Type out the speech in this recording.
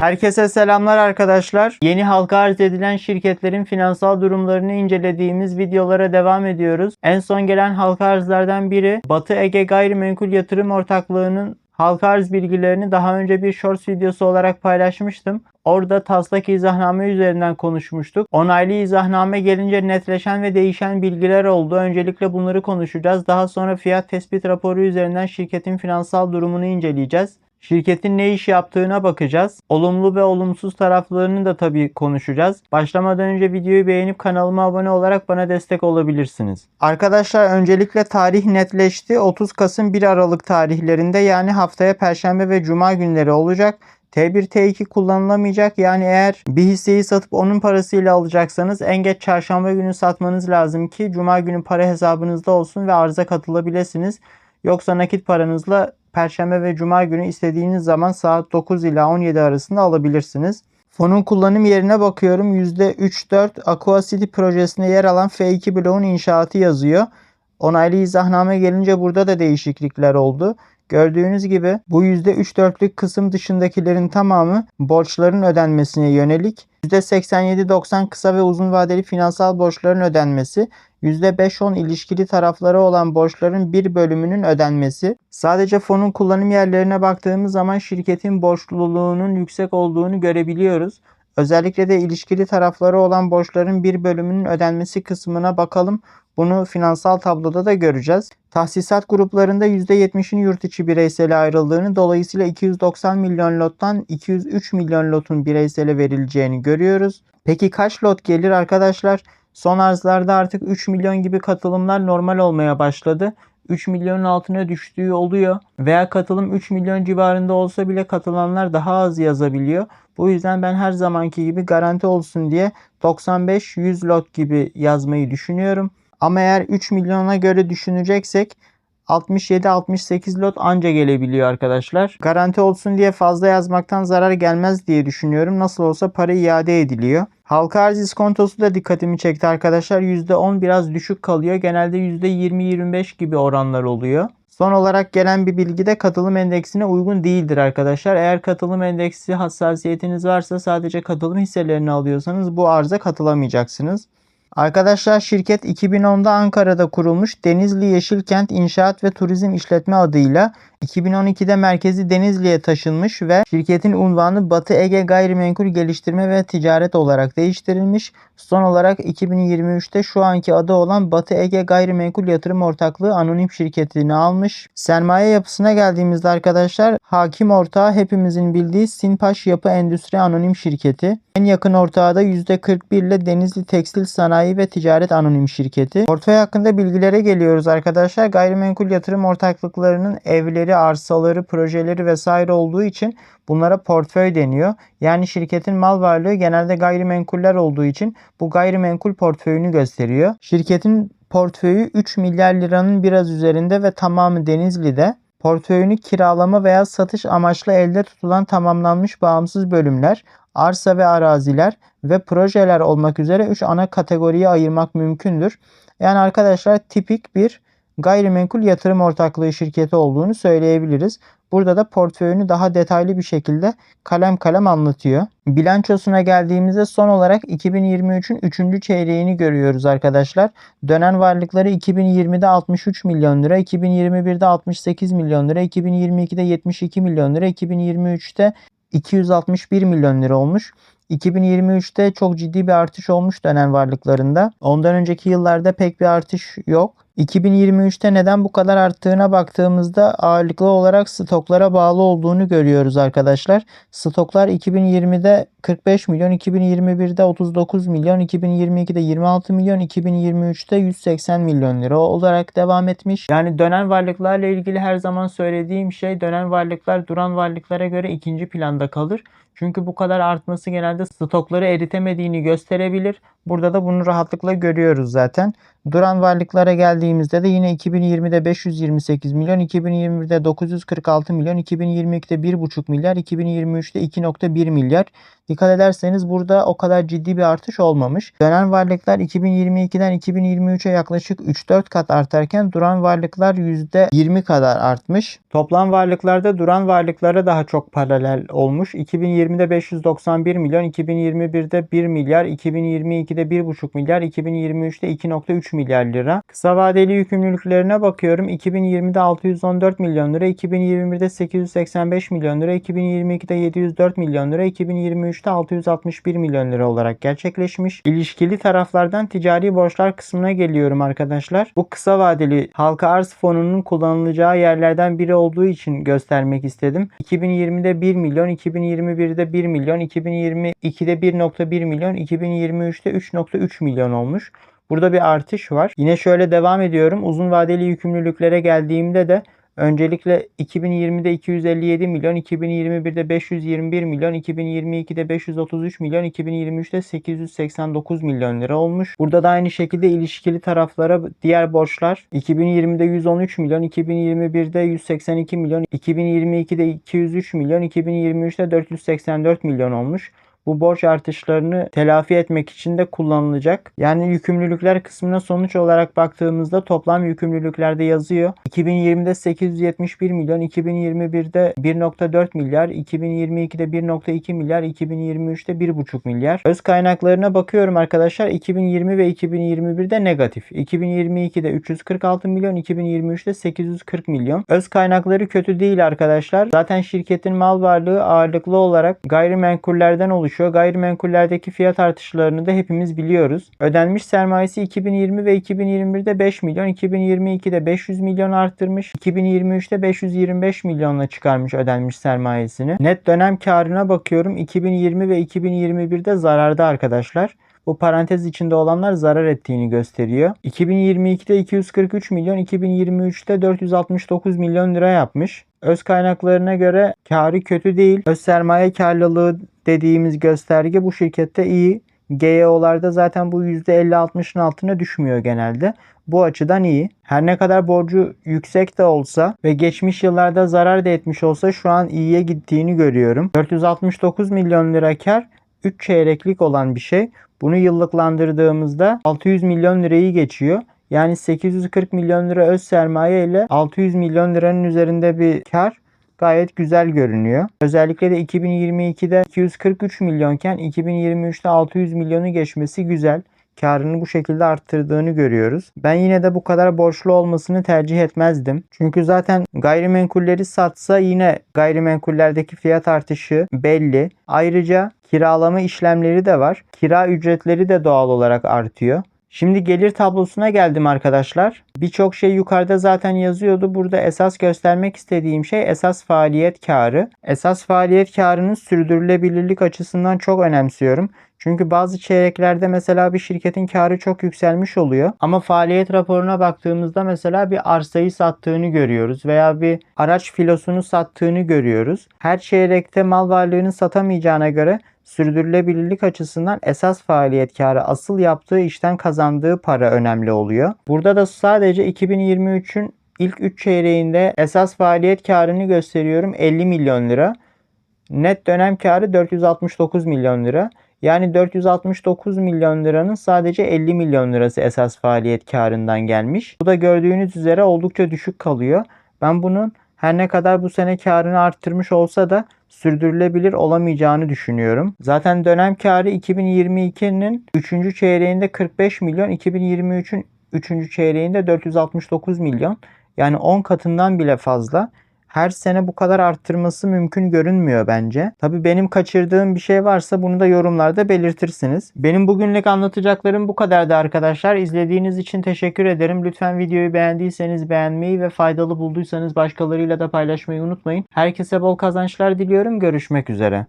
Herkese selamlar arkadaşlar. Yeni halka arz edilen şirketlerin finansal durumlarını incelediğimiz videolara devam ediyoruz. En son gelen halka arzlardan biri Batı Ege Gayrimenkul Yatırım Ortaklığı'nın halka arz bilgilerini daha önce bir shorts videosu olarak paylaşmıştım. Orada taslak izahname üzerinden konuşmuştuk. Onaylı izahname gelince netleşen ve değişen bilgiler oldu. Öncelikle bunları konuşacağız. Daha sonra fiyat tespit raporu üzerinden şirketin finansal durumunu inceleyeceğiz. Şirketin ne iş yaptığına bakacağız. Olumlu ve olumsuz taraflarını da tabii konuşacağız. Başlamadan önce videoyu beğenip kanalıma abone olarak bana destek olabilirsiniz. Arkadaşlar öncelikle tarih netleşti. 30 Kasım 1 Aralık tarihlerinde yani haftaya Perşembe ve Cuma günleri olacak. T1 T2 kullanılamayacak. Yani eğer bir hisseyi satıp onun parasıyla alacaksanız en geç çarşamba günü satmanız lazım ki cuma günü para hesabınızda olsun ve arıza katılabilirsiniz. Yoksa nakit paranızla Perşembe ve Cuma günü istediğiniz zaman saat 9 ila 17 arasında alabilirsiniz. Fonun kullanım yerine bakıyorum. %3-4 Aqua City projesinde yer alan F2 bloğun inşaatı yazıyor. Onaylı izahname gelince burada da değişiklikler oldu. Gördüğünüz gibi bu %3-4'lük kısım dışındakilerin tamamı borçların ödenmesine yönelik. %87-90 kısa ve uzun vadeli finansal borçların ödenmesi, %5-10 ilişkili tarafları olan borçların bir bölümünün ödenmesi. Sadece fonun kullanım yerlerine baktığımız zaman şirketin borçluluğunun yüksek olduğunu görebiliyoruz. Özellikle de ilişkili tarafları olan borçların bir bölümünün ödenmesi kısmına bakalım. Bunu finansal tabloda da göreceğiz. Tahsisat gruplarında %70'in yurt içi bireysele ayrıldığını dolayısıyla 290 milyon lottan 203 milyon lotun bireysele verileceğini görüyoruz. Peki kaç lot gelir arkadaşlar? Son arzlarda artık 3 milyon gibi katılımlar normal olmaya başladı. 3 milyonun altına düştüğü oluyor. Veya katılım 3 milyon civarında olsa bile katılanlar daha az yazabiliyor. Bu yüzden ben her zamanki gibi garanti olsun diye 95-100 lot gibi yazmayı düşünüyorum. Ama eğer 3 milyona göre düşüneceksek 67-68 lot anca gelebiliyor arkadaşlar. Garanti olsun diye fazla yazmaktan zarar gelmez diye düşünüyorum. Nasıl olsa para iade ediliyor. Halka arz iskontosu da dikkatimi çekti arkadaşlar. %10 biraz düşük kalıyor. Genelde %20-25 gibi oranlar oluyor. Son olarak gelen bir bilgi de katılım endeksine uygun değildir arkadaşlar. Eğer katılım endeksi hassasiyetiniz varsa sadece katılım hisselerini alıyorsanız bu arıza katılamayacaksınız. Arkadaşlar şirket 2010'da Ankara'da kurulmuş Denizli Yeşilkent İnşaat ve Turizm İşletme adıyla 2012'de merkezi Denizli'ye taşınmış ve şirketin unvanı Batı Ege Gayrimenkul Geliştirme ve Ticaret olarak değiştirilmiş. Son olarak 2023'te şu anki adı olan Batı Ege Gayrimenkul Yatırım Ortaklığı anonim şirketini almış. Sermaye yapısına geldiğimizde arkadaşlar hakim ortağı hepimizin bildiği Sinpaş Yapı Endüstri Anonim Şirketi. En yakın ortağı da %41 ile Denizli Tekstil Sanayi ve Ticaret Anonim Şirketi. Portföy hakkında bilgilere geliyoruz arkadaşlar. Gayrimenkul yatırım ortaklıklarının evleri, arsaları, projeleri vesaire olduğu için bunlara portföy deniyor. Yani şirketin mal varlığı genelde gayrimenkuller olduğu için bu gayrimenkul portföyünü gösteriyor. Şirketin portföyü 3 milyar liranın biraz üzerinde ve tamamı Denizli'de. Portföyünü kiralama veya satış amaçlı elde tutulan tamamlanmış bağımsız bölümler, arsa ve araziler ve projeler olmak üzere 3 ana kategoriye ayırmak mümkündür. Yani arkadaşlar tipik bir gayrimenkul yatırım ortaklığı şirketi olduğunu söyleyebiliriz. Burada da portföyünü daha detaylı bir şekilde kalem kalem anlatıyor. Bilançosuna geldiğimizde son olarak 2023'ün 3. çeyreğini görüyoruz arkadaşlar. Dönen varlıkları 2020'de 63 milyon lira, 2021'de 68 milyon lira, 2022'de 72 milyon lira, 2023'te 261 milyon lira olmuş. 2023'te çok ciddi bir artış olmuş dönen varlıklarında. Ondan önceki yıllarda pek bir artış yok. 2023'te neden bu kadar arttığına baktığımızda ağırlıklı olarak stoklara bağlı olduğunu görüyoruz arkadaşlar. Stoklar 2020'de 45 milyon, 2021'de 39 milyon, 2022'de 26 milyon, 2023'te 180 milyon lira olarak devam etmiş. Yani dönen varlıklarla ilgili her zaman söylediğim şey dönen varlıklar duran varlıklara göre ikinci planda kalır. Çünkü bu kadar artması genelde stokları eritemediğini gösterebilir. Burada da bunu rahatlıkla görüyoruz zaten. Duran varlıklara geldiğimizde de yine 2020'de 528 milyon, 2021'de 946 milyon, 2022'de 1,5 milyar, 2023'te 2,1 milyar. Dikkat ederseniz burada o kadar ciddi bir artış olmamış. Dönen varlıklar 2022'den 2023'e yaklaşık 3-4 kat artarken duran varlıklar %20 kadar artmış. Toplam varlıklarda duran varlıklara daha çok paralel olmuş. 2020'de 591 milyon, 2021'de 1 milyar, 2022'de 1,5 milyar, 2023'te 2,3 milyar lira. Kısa vadeli yükümlülüklerine bakıyorum. 2020'de 614 milyon lira, 2021'de 885 milyon lira, 2022'de 704 milyon lira, 2023'te 661 milyon lira olarak gerçekleşmiş. İlişkili taraflardan ticari borçlar kısmına geliyorum arkadaşlar. Bu kısa vadeli halka arz fonunun kullanılacağı yerlerden biri olduğu için göstermek istedim. 2020'de 1 milyon, 2021'de 1 milyon, 2022'de 1.1 milyon, 2023'te 3.3 milyon olmuş. Burada bir artış var. Yine şöyle devam ediyorum. Uzun vadeli yükümlülüklere geldiğimde de öncelikle 2020'de 257 milyon, 2021'de 521 milyon, 2022'de 533 milyon, 2023'te 889 milyon lira olmuş. Burada da aynı şekilde ilişkili taraflara diğer borçlar 2020'de 113 milyon, 2021'de 182 milyon, 2022'de 203 milyon, 2023'te 484 milyon olmuş bu borç artışlarını telafi etmek için de kullanılacak. Yani yükümlülükler kısmına sonuç olarak baktığımızda toplam yükümlülüklerde yazıyor. 2020'de 871 milyon, 2021'de 1.4 milyar, 2022'de 1.2 milyar, 2023'te 1.5 milyar. Öz kaynaklarına bakıyorum arkadaşlar. 2020 ve 2021'de negatif. 2022'de 346 milyon, 2023'te 840 milyon. Öz kaynakları kötü değil arkadaşlar. Zaten şirketin mal varlığı ağırlıklı olarak gayrimenkullerden oluşuyor oluşuyor. Gayrimenkullerdeki fiyat artışlarını da hepimiz biliyoruz. Ödenmiş sermayesi 2020 ve 2021'de 5 milyon, 2022'de 500 milyon arttırmış, 2023'te 525 milyonla çıkarmış ödenmiş sermayesini. Net dönem karına bakıyorum. 2020 ve 2021'de zararda arkadaşlar. Bu parantez içinde olanlar zarar ettiğini gösteriyor. 2022'de 243 milyon, 2023'te 469 milyon lira yapmış. Öz kaynaklarına göre karı kötü değil. Öz sermaye karlılığı dediğimiz gösterge bu şirkette iyi. GEO'larda zaten bu %50-60'ın altına düşmüyor genelde. Bu açıdan iyi. Her ne kadar borcu yüksek de olsa ve geçmiş yıllarda zarar da etmiş olsa şu an iyiye gittiğini görüyorum. 469 milyon lira kar 3 çeyreklik olan bir şey. Bunu yıllıklandırdığımızda 600 milyon lirayı geçiyor. Yani 840 milyon lira öz sermaye ile 600 milyon liranın üzerinde bir kar gayet güzel görünüyor. Özellikle de 2022'de 243 milyonken 2023'te 600 milyonu geçmesi güzel. Karını bu şekilde arttırdığını görüyoruz. Ben yine de bu kadar borçlu olmasını tercih etmezdim. Çünkü zaten gayrimenkulleri satsa yine gayrimenkullerdeki fiyat artışı belli. Ayrıca kiralama işlemleri de var. Kira ücretleri de doğal olarak artıyor. Şimdi gelir tablosuna geldim arkadaşlar. Birçok şey yukarıda zaten yazıyordu. Burada esas göstermek istediğim şey esas faaliyet karı. Esas faaliyet karının sürdürülebilirlik açısından çok önemsiyorum. Çünkü bazı çeyreklerde mesela bir şirketin karı çok yükselmiş oluyor. Ama faaliyet raporuna baktığımızda mesela bir arsayı sattığını görüyoruz veya bir araç filosunu sattığını görüyoruz. Her çeyrekte mal varlığını satamayacağına göre sürdürülebilirlik açısından esas faaliyet karı asıl yaptığı işten kazandığı para önemli oluyor. Burada da sadece 2023'ün ilk 3 çeyreğinde esas faaliyet karını gösteriyorum 50 milyon lira. Net dönem karı 469 milyon lira. Yani 469 milyon liranın sadece 50 milyon lirası esas faaliyet karından gelmiş. Bu da gördüğünüz üzere oldukça düşük kalıyor. Ben bunun her ne kadar bu sene karını arttırmış olsa da sürdürülebilir olamayacağını düşünüyorum. Zaten dönem karı 2022'nin 3. çeyreğinde 45 milyon, 2023'ün 3. çeyreğinde 469 milyon. Yani 10 katından bile fazla her sene bu kadar arttırması mümkün görünmüyor bence. Tabi benim kaçırdığım bir şey varsa bunu da yorumlarda belirtirsiniz. Benim bugünlük anlatacaklarım bu kadardı arkadaşlar. İzlediğiniz için teşekkür ederim. Lütfen videoyu beğendiyseniz beğenmeyi ve faydalı bulduysanız başkalarıyla da paylaşmayı unutmayın. Herkese bol kazançlar diliyorum. Görüşmek üzere.